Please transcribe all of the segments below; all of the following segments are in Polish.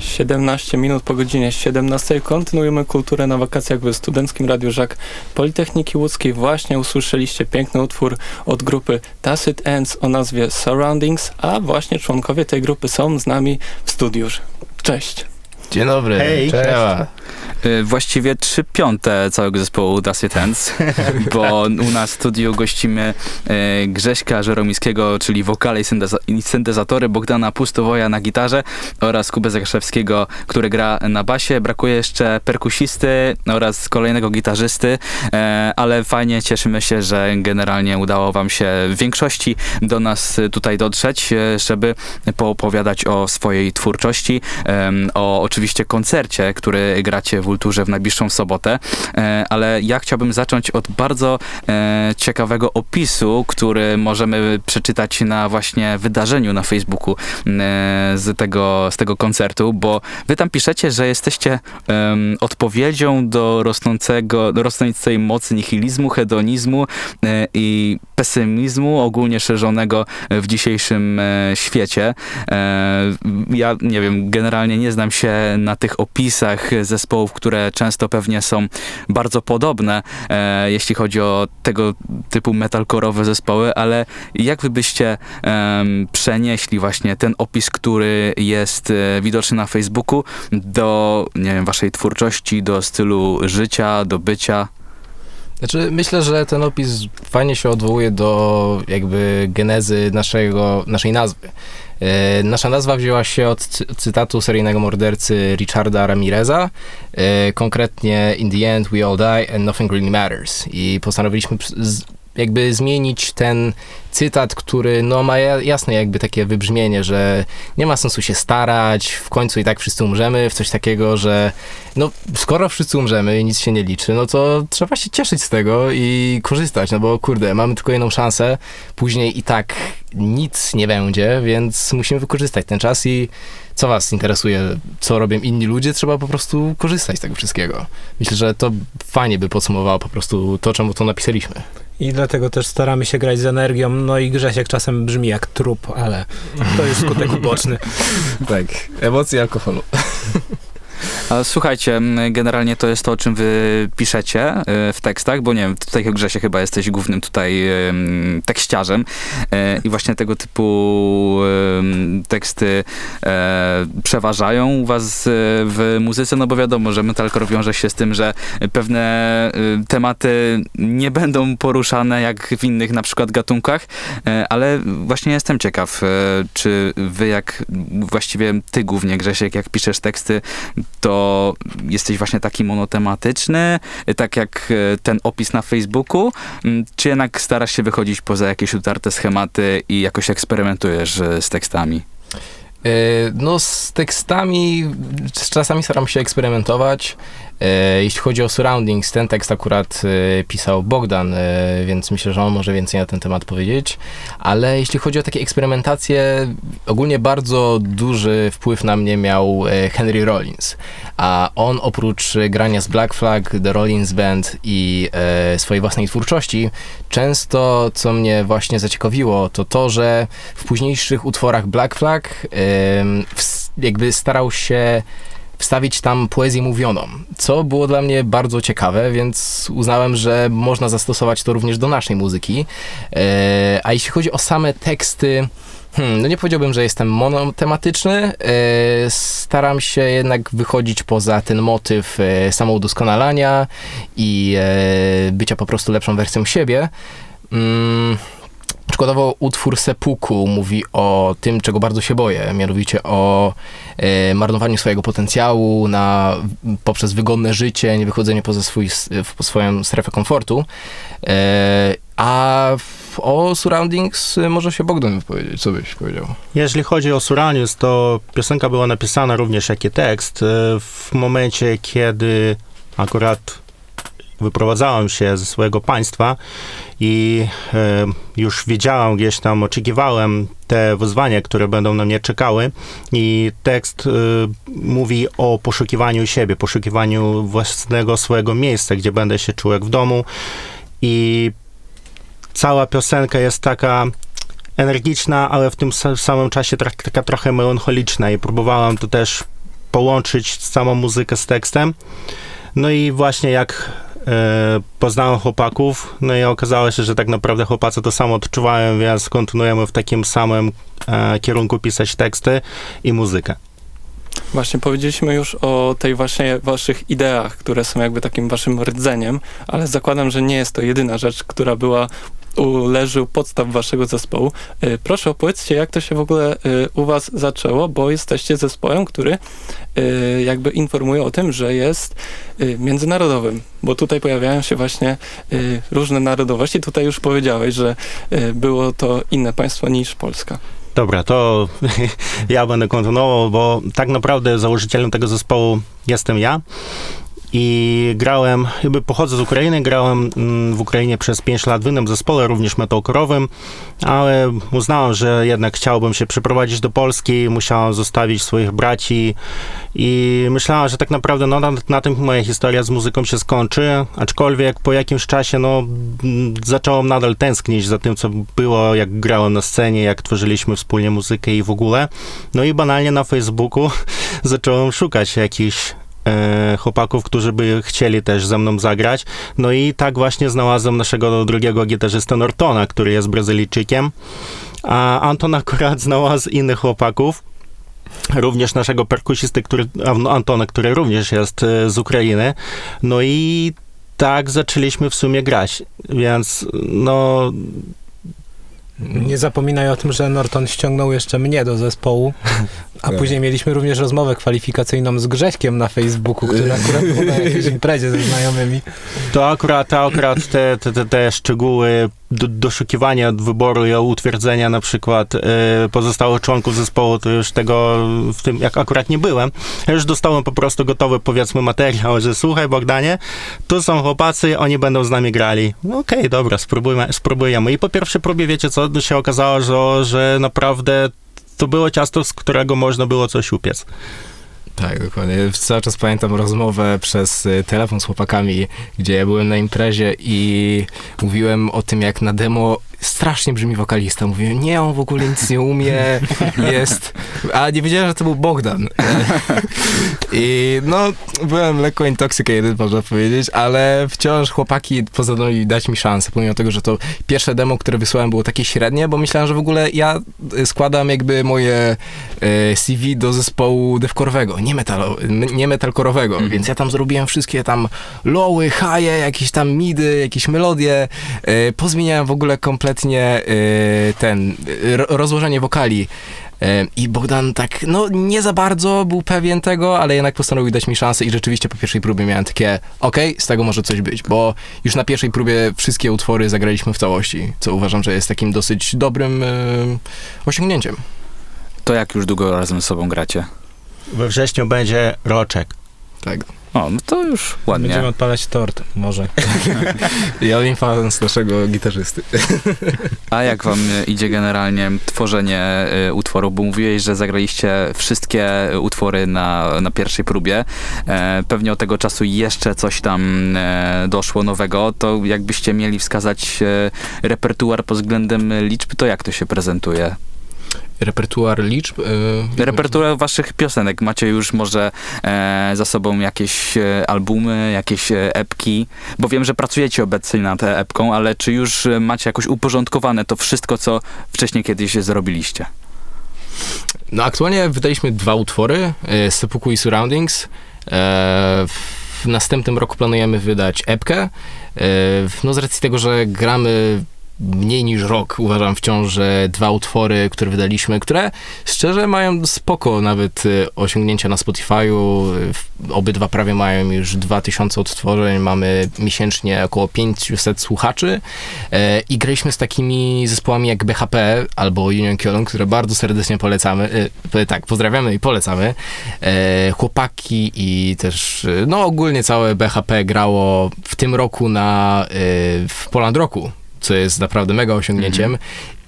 17 minut po godzinie 17 kontynuujemy kulturę na wakacjach w Studenckim Radiu Żak Politechniki Łódzkiej. Właśnie usłyszeliście piękny utwór od grupy Tacit Ends o nazwie Surroundings, a właśnie członkowie tej grupy są z nami w studiu. Cześć! Dzień dobry. Hej. Cześć. Y, Właściwie trzy piąte całego zespołu Das Tens, bo u nas w studiu gościmy y, Grześka Żeromiskiego, czyli wokale i synteza- i syntezatory, Bogdana Pustowoja na gitarze oraz Kubę Zagrzewskiego, który gra na basie. Brakuje jeszcze perkusisty oraz kolejnego gitarzysty, e, ale fajnie, cieszymy się, że generalnie udało wam się w większości do nas y, tutaj dotrzeć, żeby poopowiadać o swojej twórczości, o oczywiście koncercie, który gracie w Ulturze w najbliższą sobotę, e, ale ja chciałbym zacząć od bardzo e, ciekawego opisu, który możemy przeczytać na właśnie wydarzeniu na Facebooku e, z, tego, z tego koncertu, bo wy tam piszecie, że jesteście odpowiedzią do rosnącego, do rosnącej mocy nihilizmu, hedonizmu i pesymizmu ogólnie szerzonego w dzisiejszym świecie. Ja nie wiem, generalnie nie znam się na tych opisach zespołów, które często pewnie są bardzo podobne, e, jeśli chodzi o tego typu metalkorowe zespoły, ale jak wy byście przenieśli właśnie ten opis, który jest e, widoczny na Facebooku do, nie wiem, waszej twórczości, do stylu życia, do bycia? Znaczy, myślę, że ten opis fajnie się odwołuje do jakby genezy naszego, naszej nazwy. E, nasza nazwa wzięła się od cy- cytatu seryjnego mordercy Richarda Ramireza, e, konkretnie In the end we all die and nothing really matters. I postanowiliśmy jakby zmienić ten cytat, który no, ma ja- jasne jakby takie wybrzmienie, że nie ma sensu się starać, w końcu i tak wszyscy umrzemy, w coś takiego, że no skoro wszyscy umrzemy i nic się nie liczy, no to trzeba się cieszyć z tego i korzystać, no bo kurde, mamy tylko jedną szansę, później i tak nic nie będzie, więc musimy wykorzystać ten czas i co was interesuje, co robią inni ludzie, trzeba po prostu korzystać z tego wszystkiego. Myślę, że to fajnie by podsumowało po prostu to, czemu to napisaliśmy. I dlatego też staramy się grać z energią. No i Grzesiek czasem brzmi jak trup, ale to jest skutek uboczny. Tak, emocje alkoholu. Słuchajcie, generalnie to jest to, o czym wy piszecie y, w tekstach, bo nie wiem, tutaj Grzesie chyba jesteś głównym tutaj ym, tekściarzem y, i właśnie tego typu teksty e, przeważają u was w muzyce, no bo wiadomo, że metalcore wiąże się z tym, że pewne tematy nie będą poruszane jak w innych na przykład gatunkach, e, ale właśnie jestem ciekaw, e, czy wy jak, właściwie ty głównie Grzesiek, jak piszesz teksty, to jesteś właśnie taki monotematyczny, tak jak e, ten opis na Facebooku, m, czy jednak starasz się wychodzić poza jakieś utarte schematy i jakoś eksperymentujesz e, z tekstami? No, z tekstami czasami staram się eksperymentować. E, Jeśli chodzi o surroundings, ten tekst akurat e, pisał Bogdan, e, więc myślę, że on może więcej na ten temat powiedzieć. Ale jeśli chodzi o takie eksperymentacje, ogólnie bardzo duży wpływ na mnie miał Henry Rollins. A on oprócz grania z Black Flag, The Rollins Band i swojej własnej twórczości, często co mnie właśnie zaciekawiło, to to, że w późniejszych utworach Black Flag jakby starał się wstawić tam poezję mówioną, co było dla mnie bardzo ciekawe, więc uznałem, że można zastosować to również do naszej muzyki. E, a jeśli chodzi o same teksty, Hmm, no nie powiedziałbym, że jestem monotematyczny. E, staram się jednak wychodzić poza ten motyw e, samoudoskonalania i e, bycia po prostu lepszą wersją siebie. Mm, Przykładowo utwór Sepuku mówi o tym, czego bardzo się boję, mianowicie o e, marnowaniu swojego potencjału na, poprzez wygodne życie, niewychodzenie poza swój, swoją strefę komfortu. E, a o surroundings może się Bogdan wypowiedzieć. Co byś powiedział? Jeżeli chodzi o Suranius, to piosenka była napisana również jak i tekst e, w momencie, kiedy akurat wyprowadzałem się ze swojego państwa i e, już wiedziałem, gdzieś tam oczekiwałem te wyzwania, które będą na mnie czekały. I tekst e, mówi o poszukiwaniu siebie, poszukiwaniu własnego swojego miejsca, gdzie będę się czuł jak w domu. I cała piosenka jest taka energiczna, ale w tym sa- samym czasie taka trochę melancholiczna. I próbowałem to też połączyć samą muzykę z tekstem. No i właśnie jak poznałem chłopaków, no i okazało się, że tak naprawdę chłopacy to samo odczuwają, więc kontynuujemy w takim samym e, kierunku pisać teksty i muzykę. Właśnie powiedzieliśmy już o tej właśnie waszych ideach, które są jakby takim waszym rdzeniem, ale zakładam, że nie jest to jedyna rzecz, która była leży u podstaw waszego zespołu. Y, Proszę opowiedzcie, jak to się w ogóle y, u was zaczęło, bo jesteście zespołem, który y, jakby informuje o tym, że jest międzynarodowym, bo tutaj pojawiają się właśnie różne narodowości. Tutaj już powiedziałeś, że było to inne państwo niż Polska. Dobra, to ja będę kontynuował, bo tak naprawdę założycielem tego zespołu jestem ja. I grałem, jakby pochodzę z Ukrainy, grałem mm, w Ukrainie przez 5 lat w innym zespole, również metalkorowym, ale uznałem, że jednak chciałbym się przeprowadzić do Polski, musiałem zostawić swoich braci i myślałem, że tak naprawdę no, na, na tym moja historia z muzyką się skończy, aczkolwiek po jakimś czasie no, mm, zacząłem nadal tęsknić za tym, co było, jak grałem na scenie, jak tworzyliśmy wspólnie muzykę i w ogóle. No i banalnie na Facebooku zacząłem szukać jakichś chłopaków, którzy by chcieli też ze mną zagrać. No i tak właśnie znalazłem naszego drugiego gitarzystę Nortona, który jest Brazylijczykiem, a Anton akurat znalazł innych chłopaków, również naszego perkusisty, który, a, Antona, który również jest e, z Ukrainy. No i tak zaczęliśmy w sumie grać, więc no Nie zapominaj o tym, że Norton ściągnął jeszcze mnie do zespołu, a Tak. później mieliśmy również rozmowę kwalifikacyjną z Grześkiem na Facebooku, który akurat był na jakiejś imprezie ze znajomymi. To akurat, to akurat te, te, te szczegóły do, doszukiwania wyboru i utwierdzenia na przykład e, pozostałych członków zespołu, to już tego w tym, jak akurat nie byłem, ja już dostałem po prostu gotowy, powiedzmy, materiał, że słuchaj Bogdanie, tu są chłopacy, oni będą z nami grali. No Okej, dobra, spróbujmy, spróbujemy. I po pierwszej próbie, wiecie co, się okazało, że, że naprawdę to było ciasto, z którego można było coś upiec. Tak, dokładnie. Cały czas pamiętam rozmowę przez y, telefon z chłopakami, gdzie ja byłem na imprezie i mówiłem o tym, jak na demo strasznie brzmi wokalista. Mówiłem, nie, on w ogóle nic nie umie, jest... A nie wiedziałem, że to był Bogdan. I no, byłem lekko intoxicated, można powiedzieć, ale wciąż chłopaki postanowili dać mi szansę, pomimo tego, że to pierwsze demo, które wysłałem było takie średnie, bo myślałem, że w ogóle ja y, składam jakby moje e, CV do zespołu devkorowego, nie, metalo, nie metalkorowego, Mhm. więc ja tam zrobiłem wszystkie tam lowy, haje, jakieś tam midy, jakieś melodie, e, pozmieniałem w ogóle kompletnie e, ten, e, ro- rozłożenie wokali. E, I Bogdan tak, no nie za bardzo był pewien tego, ale jednak postanowił dać mi szansę i rzeczywiście po pierwszej próbie miałem takie, okej, z tego może coś być, bo już na pierwszej próbie wszystkie utwory zagraliśmy w całości, co uważam, że jest takim dosyć dobrym e, osiągnięciem. To jak już długo razem z sobą gracie? We wrześniu będzie roczek. Tak. O, no to już ładnie. Będziemy odpalać tort, może. Ja fan z naszego gitarzysty. A jak wam idzie generalnie tworzenie e, utworów? Bo mówiłeś, że zagraliście wszystkie utwory na, na pierwszej próbie. E, pewnie od tego czasu jeszcze coś tam e, doszło nowego. To jakbyście mieli wskazać e, repertuar pod względem liczb, to jak to się prezentuje? Repertuar liczb? e, Repertuar waszych piosenek. Macie już może e, za sobą jakieś e, albumy, jakieś e, epki? Bo wiem, że pracujecie obecnie nad e, epką, ale czy już e, macie jakoś uporządkowane to wszystko, co wcześniej kiedyś zrobiliście? No aktualnie wydaliśmy dwa utwory, e, Seppuku i Surroundings. W następnym roku planujemy wydać epkę. No z racji tego, że gramy mniej niż rok, uważam wciąż, że dwa utwory, które wydaliśmy, które szczerze mają spoko nawet e, osiągnięcia na Spotify'u. Obydwa prawie mają już 2000 odtworzeń, mamy miesięcznie około 500 słuchaczy e, i graliśmy z takimi zespołami jak BHP albo Union Köln, które bardzo serdecznie polecamy. E, tak, pozdrawiamy i polecamy. E, chłopaki i też, e, no ogólnie całe BHP grało w tym roku na, w Poland Roku, co jest naprawdę mega osiągnięciem.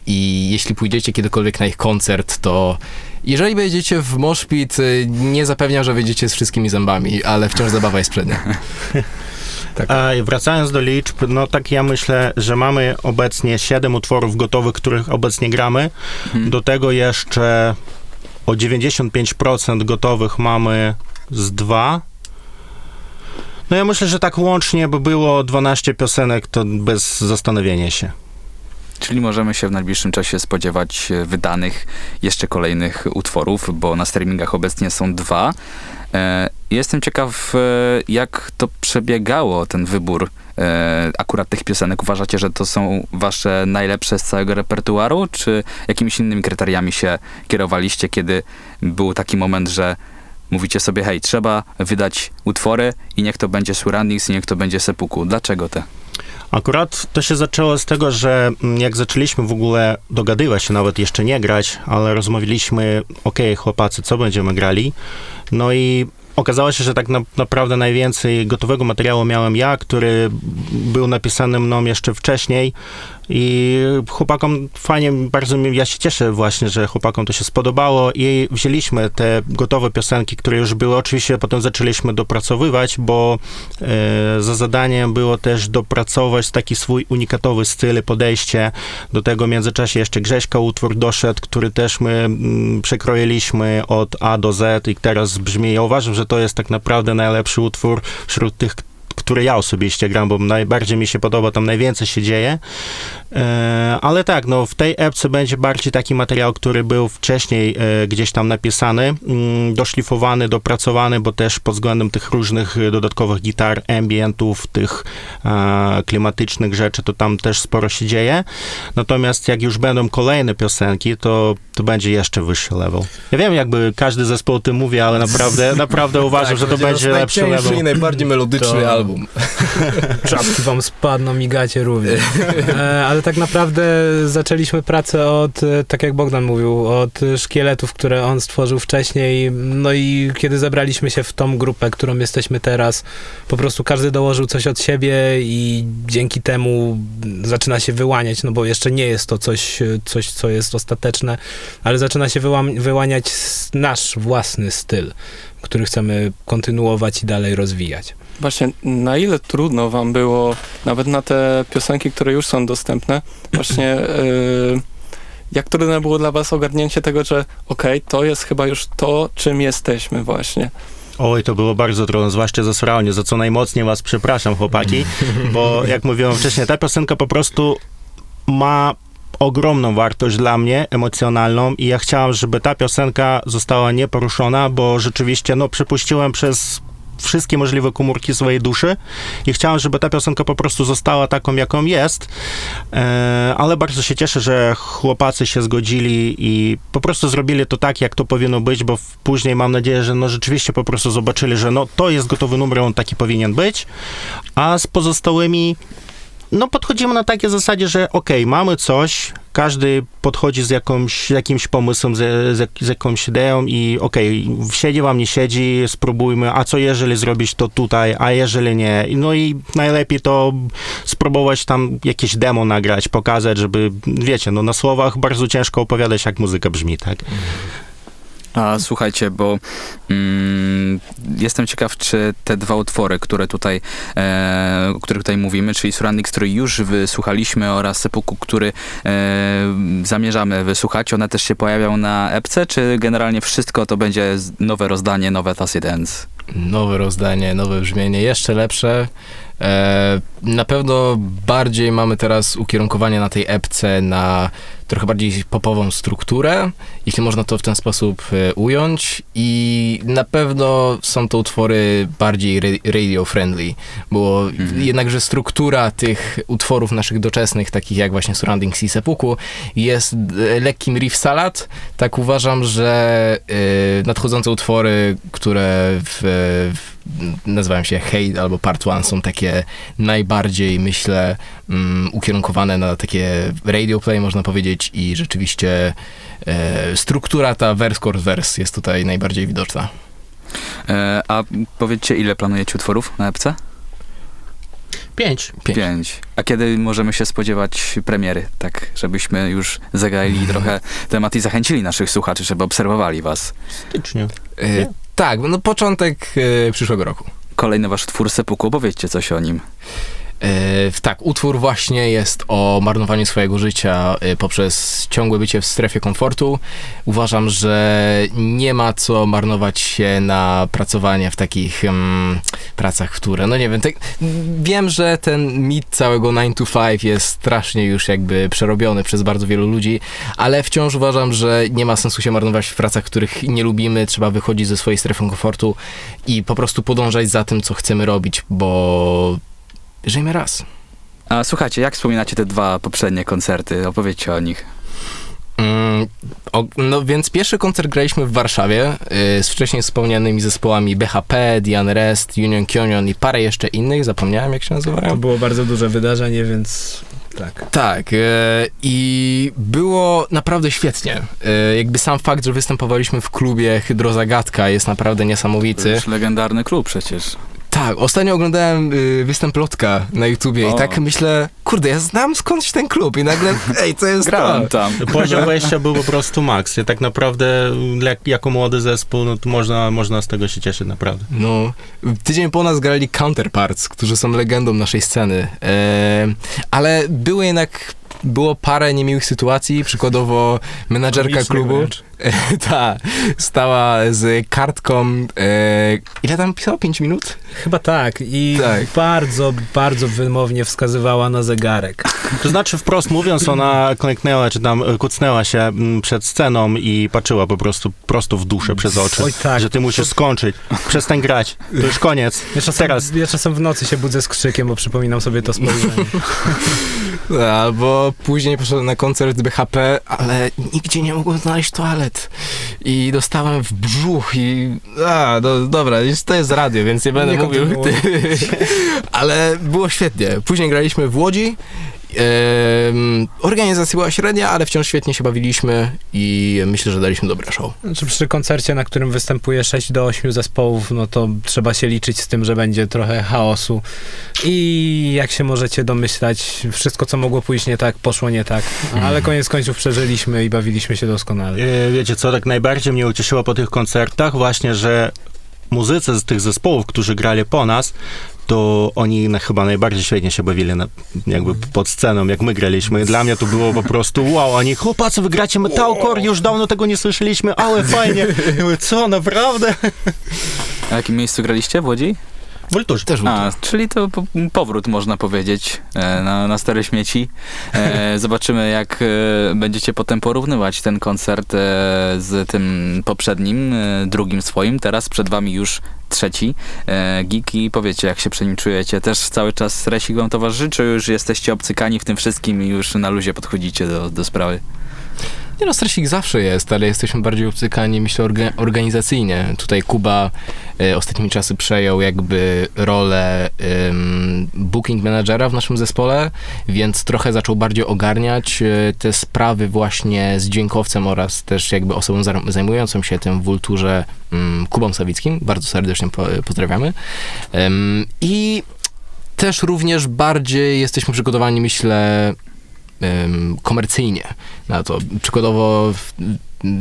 I jeśli pójdziecie kiedykolwiek na ich koncert, to jeżeli będziecie w Moshpit, y, nie zapewniam, że wyjdziecie z wszystkimi zębami, ale wciąż zabawa jest przednia. A i wracając do liczb, no tak ja myślę, że mamy obecnie 7 utworów gotowych, których obecnie gramy. Mhm. Do tego jeszcze o 95% gotowych mamy z dwa. No ja myślę, że tak łącznie by było 12 piosenek, to bez zastanowienia się. Czyli możemy się w najbliższym czasie spodziewać e, wydanych jeszcze kolejnych utworów, bo na streamingach obecnie są dwa. E, Jestem ciekaw, e, jak to przebiegało, ten wybór akurat tych piosenek. Uważacie, że to są wasze najlepsze z całego repertuaru, czy jakimiś innymi kryteriami się kierowaliście, kiedy był taki moment, że mówicie sobie, hej, trzeba wydać utwory i niech to będzie Surroundings, i niech to będzie Seppuku. Dlaczego te? Akurat to się zaczęło z tego, że mm, jak zaczęliśmy w ogóle dogadywać się, nawet jeszcze nie grać, ale rozmawialiśmy, okej, chłopacy, co będziemy grali? No i okazało się, że tak na, naprawdę najwięcej gotowego materiału miałem ja, który był napisany mną jeszcze wcześniej i chłopakom fajnie, bardzo mi, ja się cieszę właśnie, że chłopakom to się spodobało i wzięliśmy te gotowe piosenki, które już były, oczywiście potem zaczęliśmy dopracowywać, bo e, za zadaniem było też dopracować taki swój unikatowy styl, podejście, do tego w międzyczasie jeszcze Grześka utwór doszedł, który też my mm, przekroiliśmy od A do Z i teraz brzmi, ja uważam, że to jest tak naprawdę najlepszy utwór wśród tych, które ja osobiście gram, bo najbardziej mi się podoba, tam najwięcej się dzieje. E, ale tak, no w tej epce będzie bardziej taki materiał, który był wcześniej e, gdzieś tam napisany, mm, doszlifowany, dopracowany, bo też pod względem tych różnych e, dodatkowych gitar, ambientów, tych klimatycznych rzeczy, to tam też sporo się dzieje. Natomiast jak już będą kolejne piosenki, to, to będzie jeszcze wyższy level. Ja wiem, jakby każdy zespół o tym mówi, ale naprawdę, naprawdę uważam, Tak, że to będzie lepszy najcięższy level. najbardziej melodyczny To- album. Czapki wam spadną, migacie również. E, ale tak naprawdę zaczęliśmy pracę od, e, tak jak Bogdan mówił, od szkieletów, które on stworzył wcześniej. No i kiedy zebraliśmy się w tą grupę, którą jesteśmy teraz, po prostu każdy dołożył coś od siebie i dzięki temu zaczyna się wyłaniać, no bo jeszcze nie jest to coś, e, coś co jest ostateczne, ale zaczyna się wyłaniać nasz własny styl, który chcemy kontynuować i dalej rozwijać. Właśnie, na ile trudno wam było, nawet na te piosenki, które już są dostępne, właśnie yy, jak trudne było dla was ogarnięcie tego, że okej, to jest chyba już to, czym jesteśmy właśnie. Oj, to było bardzo trudno, zwłaszcza za Surrounding, za co najmocniej was przepraszam, chłopaki, bo jak mówiłem wcześniej, ta piosenka po prostu ma ogromną wartość dla mnie, emocjonalną i ja chciałem, żeby ta piosenka została nieporuszona, bo rzeczywiście, no, przepuściłem przez wszystkie możliwe komórki swojej duszy i chciałem, żeby ta piosenka po prostu została taką, jaką jest, e, ale bardzo się cieszę, że chłopacy się zgodzili i po prostu zrobili to tak, jak to powinno być, bo później mam nadzieję, że no rzeczywiście po prostu zobaczyli, że no to jest gotowy numer, on taki powinien być, a z pozostałymi no podchodzimy na takiej zasadzie, że okej, mamy coś, każdy podchodzi z jakąś, jakimś pomysłem, z, z, z jakąś ideą i okej, siedzi wam, nie siedzi, spróbujmy, a co jeżeli zrobić to tutaj, a jeżeli nie. No i najlepiej to spróbować tam jakieś demo nagrać, pokazać, żeby, wiecie, no na słowach bardzo ciężko opowiadać, jak muzyka brzmi, tak? A słuchajcie, bo mm, jestem ciekaw, czy te dwa utwory, które tutaj, e, o których tutaj mówimy, czyli Surroundings, który już wysłuchaliśmy oraz Seppuku, który e, zamierzamy wysłuchać, one też się pojawią na epce, czy generalnie wszystko to będzie nowe rozdanie, nowe Tacit Ends? Nowe rozdanie, nowe brzmienie, jeszcze lepsze. E, na pewno bardziej mamy teraz ukierunkowanie na tej epce na trochę bardziej popową strukturę, jeśli można to w ten sposób e, ująć i na pewno są to utwory bardziej ra- radio-friendly, bo Mhm. jednakże struktura tych utworów naszych doczesnych, takich jak właśnie Surroundings i Seppuku, jest e, lekkim riff salad. Tak uważam, że nadchodzące utwory, które w, w, nazywają się Hate albo Part One, są takie najbardziej, myślę, mm, ukierunkowane na takie radio play, można powiedzieć, i rzeczywiście e, struktura ta vers chord vers jest tutaj najbardziej widoczna. E, a powiedzcie, ile planujecie utworów na epce? Pięć. Pięć. Pięć. A kiedy możemy się spodziewać premiery, tak, żebyśmy już zagrali trochę temat i zachęcili naszych słuchaczy, żeby obserwowali was? Styczniu. E, tak, no początek e, przyszłego roku. Kolejny wasz twór Seppuku, opowiedzcie coś o nim. E, tak, utwór właśnie jest o marnowaniu swojego życia e, poprzez ciągłe bycie w strefie komfortu. Uważam, że nie ma co marnować się na pracowanie w takich em, pracach, które, no nie wiem, tak, wiem, że ten mit całego 9 to 5 jest strasznie już jakby przerobiony przez bardzo wielu ludzi, ale wciąż uważam, że nie ma sensu się marnować w pracach, których nie lubimy, trzeba wychodzić ze swojej strefy komfortu i po prostu podążać za tym, co chcemy robić, bo żyjmy raz. A słuchajcie, jak wspominacie te dwa poprzednie koncerty? Opowiedzcie o nich. Mm, o, no więc pierwszy koncert graliśmy w Warszawie y, z wcześniej wspomnianymi zespołami BHP, Diane Rest, Union Kionion i parę jeszcze innych, zapomniałem jak się To nazywają. było bardzo duże wydarzenie, więc tak. Tak, e, i było naprawdę świetnie. E, jakby sam fakt, że występowaliśmy w klubie Hydrozagadka jest naprawdę To niesamowity. już legendarny klub przecież. Tak, ostatnio oglądałem y, występ Lotka na YouTubie O. i tak myślę, kurde, ja znam skądś ten klub i nagle, ej, to jest Grałem to. tam. Poziom wejścia był po prostu maks. I tak naprawdę jak, jako młody zespół, no to można, można z tego się cieszyć naprawdę. No, tydzień po nas grali Counterparts, którzy są legendą naszej sceny, e, ale było jednak, było parę niemiłych sytuacji, przykładowo menadżerka klubu, wręcz. ta, stała z kartką, e, ile tam pisało? 5 minut? Chyba tak. I Tak. bardzo, bardzo wymownie wskazywała na zegarek. To znaczy wprost mówiąc, ona klęknęła, czy tam e, kucnęła się mm, przed sceną i patrzyła po prostu prosto w duszę przez oczy. Oj tak. Że ty musisz skończyć. Przestań grać. To już koniec. Ja czasem, Teraz. ja czasem w nocy się budzę z krzykiem, bo przypominam sobie to spojrzenie. Albo później poszedłem na koncert BHP, ale nigdzie nie mogłem znaleźć toalet. I dostałem w brzuch i... A, no, dobra, to jest radio, więc nie będę Nie mówił. kontynuuj. ale było świetnie. Później graliśmy w Łodzi. Organizacja była średnia, ale wciąż świetnie się bawiliśmy i myślę, że daliśmy dobre show. Znaczy przy koncercie, na którym występuje 6 do 8 zespołów, no to trzeba się liczyć z tym, że będzie trochę chaosu. I jak się możecie domyślać, wszystko co mogło pójść nie tak, poszło nie tak. Ale koniec końców przeżyliśmy i bawiliśmy się doskonale. E, Wiecie co, tak najbardziej mnie ucieszyło po tych koncertach właśnie, że muzycy z tych zespołów, którzy grali po nas, to oni na, chyba najbardziej świetnie się bawili na, jakby pod sceną, jak my graliśmy. Dla mnie to było po prostu wow, oni, chłopacy, wy gracie metalcore, już dawno tego nie słyszeliśmy, ale fajnie. Mówię, co, naprawdę? A w jakim miejscu graliście w Łodzi? Woltusz. Też A, czyli to po- powrót, można powiedzieć, e, na, na stare śmieci. E, zobaczymy, jak e, będziecie potem porównywać ten koncert z tym poprzednim, drugim swoim. Teraz przed wami już trzeci. E, Geeki, powiecie, jak się przy nim czujecie. Też cały czas Resik wam towarzyszy, czy już jesteście obcykani w tym wszystkim i już na luzie podchodzicie do, do sprawy? Nie no, stresik zawsze jest, ale jesteśmy bardziej obcykani, myślę, orga- organizacyjnie. Tutaj Kuba e, ostatnimi czasy przejął jakby rolę booking managera w naszym zespole, więc trochę zaczął bardziej ogarniać e, te sprawy właśnie z dźwiękowcem oraz też jakby osobą zajmującą się tym w Vulturze mm, Kubą Sawickim. Bardzo serdecznie po, pozdrawiamy. Em, I też również bardziej jesteśmy przygotowani, myślę, komercyjnie na to. Przykładowo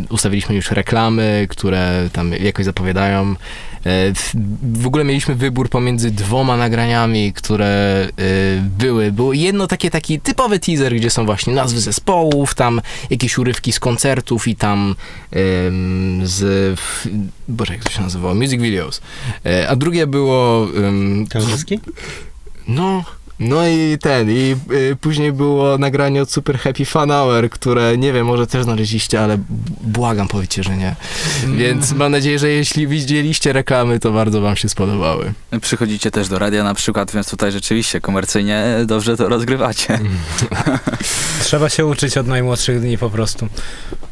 ustawiliśmy już reklamy, które tam jakoś zapowiadają. E, w- ogóle mieliśmy wybór pomiędzy dwoma nagraniami, które e, były. Było jedno takie taki typowy teaser, gdzie są właśnie nazwy zespołów, tam jakieś urywki z koncertów i tam z... Boże, jak to się nazywało? Music videos. E, A drugie było... Teledyski? no, no i ten, i y, później było nagranie od Super Happy Fun Hour, które nie wiem, może też znaleźliście, ale błagam, powiedzcie, że nie. Więc mam nadzieję, że jeśli widzieliście reklamy, to bardzo wam się spodobały. Przychodzicie też do radia na przykład, więc tutaj rzeczywiście komercyjnie dobrze to rozgrywacie. Trzeba się uczyć od najmłodszych dni po prostu.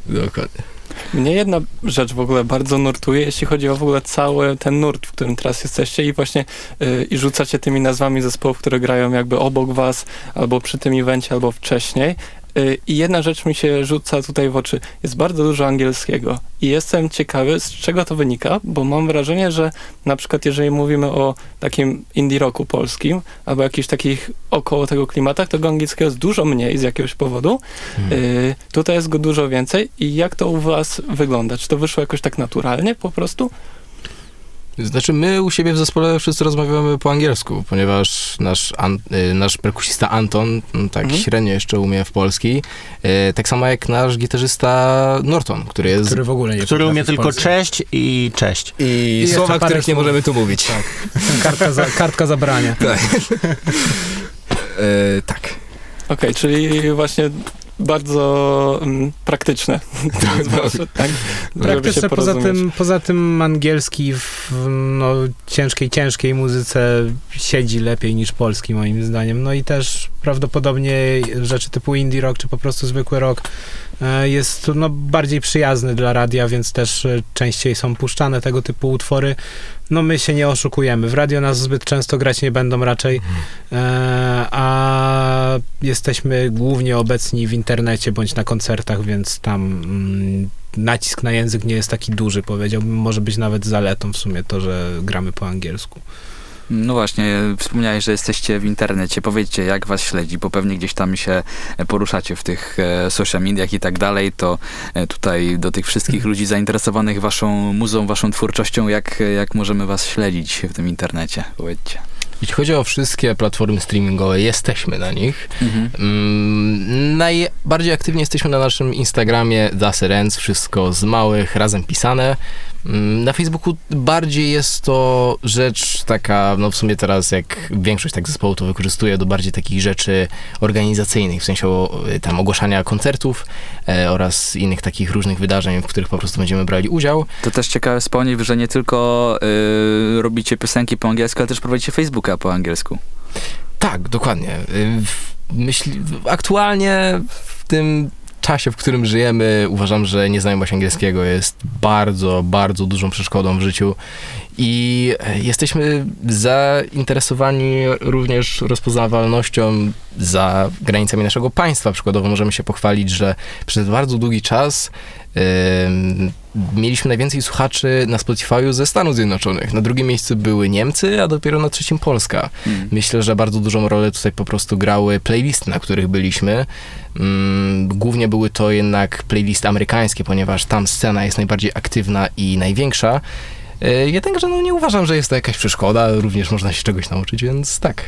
Dokładnie. Mnie jedna rzecz w ogóle bardzo nurtuje, jeśli chodzi o w ogóle cały ten nurt, w którym teraz jesteście i właśnie y, i rzucacie tymi nazwami zespołów, które grają jakby obok was, albo przy tym evencie, albo wcześniej. Y, I jedna rzecz mi się rzuca tutaj w oczy. Jest bardzo dużo angielskiego i jestem ciekawy, z czego to wynika, bo mam wrażenie, że na przykład jeżeli mówimy o takim indie rocku polskim, albo jakichś takich około tego klimatach, to go angielskiego jest dużo mniej z jakiegoś powodu. Y, tutaj jest go dużo więcej i jak to u was wygląda? Czy to wyszło jakoś tak naturalnie po prostu? Znaczy, my u siebie w zespole wszyscy rozmawiamy po angielsku, ponieważ nasz, an, y, nasz perkusista Anton mm, tak Mhm. średnio jeszcze umie w polski. Y, Tak samo jak nasz gitarzysta Norton, który jest... Który w ogóle nie Który umie tylko cześć i cześć. I, jeszcze słowa, których nie możemy tu mówić. Kartka, za, kartka zabrania. E, tak. Okej, czyli właśnie bardzo mm, praktyczne. Zwłaszcza, tak? Się Praktyczne poza tym, poza tym angielski w no, ciężkiej, ciężkiej muzyce siedzi lepiej niż polski moim zdaniem. No i też prawdopodobnie rzeczy typu indie rock czy po prostu zwykły rock jest no, bardziej przyjazny dla radia, więc też e, częściej są puszczane tego typu utwory. No my się nie oszukujemy. W radio nas zbyt często grać nie będą raczej, e, a jesteśmy głównie obecni w internecie bądź na koncertach, więc tam mm, nacisk na język nie jest taki duży, powiedziałbym. Może być nawet zaletą w sumie to, że gramy po angielsku. No właśnie, wspomniałeś, że jesteście w internecie. Powiedzcie, jak was śledzi, bo pewnie gdzieś tam się poruszacie w tych e, social mediach i tak dalej, to e, tutaj do tych wszystkich ludzi zainteresowanych waszą muzą, waszą twórczością, jak, jak możemy was śledzić w tym internecie? Powiedzcie. Jeśli chodzi o wszystkie platformy streamingowe, jesteśmy na nich. Mm, najbardziej aktywnie jesteśmy na naszym Instagramie Daserens, wszystko z małych, razem pisane. Mm, Na Facebooku bardziej jest to rzecz taka, no w sumie teraz jak większość tak zespołu to wykorzystuje do bardziej takich rzeczy organizacyjnych, w sensie o, tam ogłaszania koncertów e, oraz innych takich różnych wydarzeń, w których po prostu będziemy brali udział. To też ciekawe wspomnieć, że nie tylko y, robicie piosenki po angielsku, ale też prowadzicie Facebooka po angielsku. Tak, dokładnie. Y, w- aktualnie w tym czasie, w którym żyjemy, uważam, że nieznajomość angielskiego jest bardzo, bardzo dużą przeszkodą w życiu i e, jesteśmy zainteresowani również rozpoznawalnością za granicami naszego państwa. Przykładowo możemy się pochwalić, że przez bardzo długi czas em, mieliśmy najwięcej słuchaczy na Spotify'u ze Stanów Zjednoczonych. Na drugim miejscu były Niemcy, a dopiero na trzecim Polska. Mm. Myślę, że bardzo dużą rolę tutaj po prostu grały playlisty, na których byliśmy. Mm, Głównie były to jednak playlisty amerykańskie, ponieważ tam scena jest najbardziej aktywna i największa. E, Jednakże no, nie uważam, że jest to jakaś przeszkoda, również można się czegoś nauczyć, więc tak.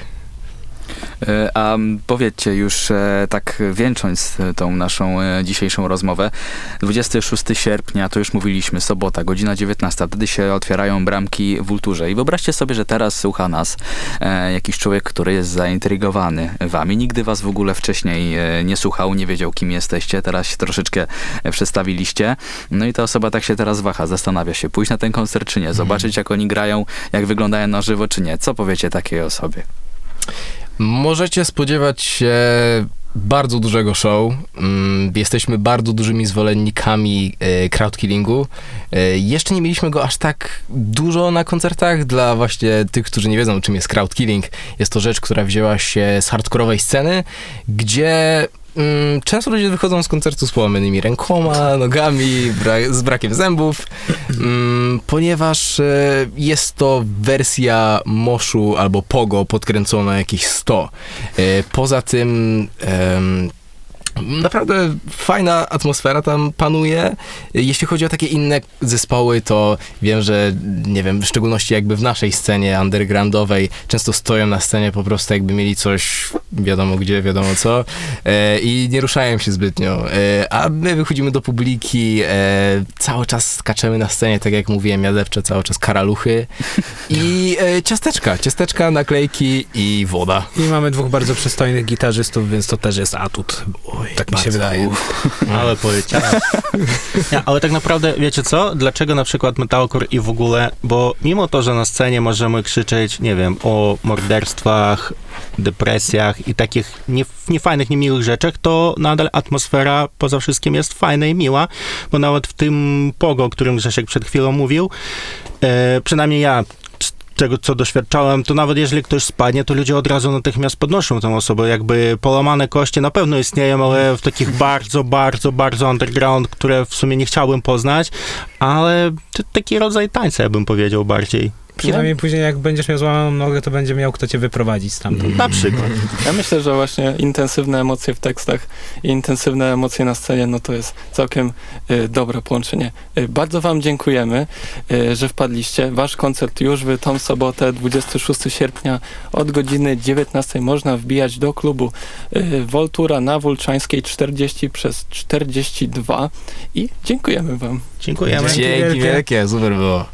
E, A powiedzcie już e, tak wieńcząc e, tą naszą dzisiejszą rozmowę, 26 sierpnia, to już mówiliśmy, sobota, godzina 19, wtedy się otwierają bramki w Ulturze. I wyobraźcie sobie, że teraz słucha nas jakiś człowiek, który jest zaintrygowany wami, nigdy was w ogóle wcześniej nie słuchał, nie wiedział kim jesteście, teraz się troszeczkę przedstawiliście, no i ta osoba tak się teraz waha, zastanawia się, pójść na ten koncert czy nie, zobaczyć jak oni grają, jak wyglądają na żywo czy nie, co powiecie takiej osobie? Możecie spodziewać się bardzo dużego show. Mm, Jesteśmy bardzo dużymi zwolennikami e, crowdkillingu. E, Jeszcze nie mieliśmy go aż tak dużo na koncertach. Dla właśnie tych, którzy nie wiedzą, czym jest crowdkilling, jest to rzecz, która wzięła się z hardkorowej sceny, gdzie mm, często ludzie wychodzą z koncertu z połamanymi rękoma, nogami, bra- z brakiem zębów, mm, ponieważ e, jest to wersja moszu albo pogo podkręcona jakieś 100. E, Poza tym naprawdę fajna atmosfera tam panuje. Jeśli chodzi o takie inne zespoły, to wiem, że nie wiem, w szczególności jakby w naszej scenie undergroundowej często stoją na scenie po prostu jakby mieli coś wiadomo gdzie, wiadomo co e, i nie ruszają się zbytnio. E, a my wychodzimy do publiki, e, cały czas skaczemy na scenie, tak jak mówiłem, ja cały czas karaluchy i e, ciasteczka, ciasteczka, naklejki i woda. I mamy dwóch bardzo przystojnych gitarzystów, więc to też jest atut. Tak mi się wydaje. Ale powiedziałem. Nie, ale tak naprawdę, wiecie co? Dlaczego na przykład metalcore i w ogóle? Bo mimo to, że na scenie możemy krzyczeć, nie wiem, o morderstwach, depresjach i takich nie, niefajnych, niemiłych rzeczach, to nadal atmosfera poza wszystkim jest fajna i miła, bo nawet w tym pogo, o którym Grzesiek przed chwilą mówił, e, przynajmniej ja z czego co doświadczałem, to nawet jeżeli ktoś spadnie, to ludzie od razu natychmiast podnoszą tę osobę. Jakby połamane kości na pewno istnieją, ale w takich bardzo, bardzo, bardzo underground, które w sumie nie chciałbym poznać, ale taki rodzaj tańca, ja bym powiedział bardziej. Przynajmniej później jak będziesz miał złamaną nogę, to będzie miał kto cię wyprowadzić stamtąd. Na przykład. Ja myślę, że właśnie intensywne emocje w tekstach i intensywne emocje na scenie, no to jest całkiem y, dobre połączenie. Y, bardzo Wam dziękujemy, y, że wpadliście. Wasz koncert już w tą sobotę, 26 sierpnia od godziny 19 można wbijać do klubu y, Voltura na Wulczańskiej 40 przez 42 i dziękujemy Wam. Dziękujemy. Dzięki Dzięki wielkie. wielkie, super było.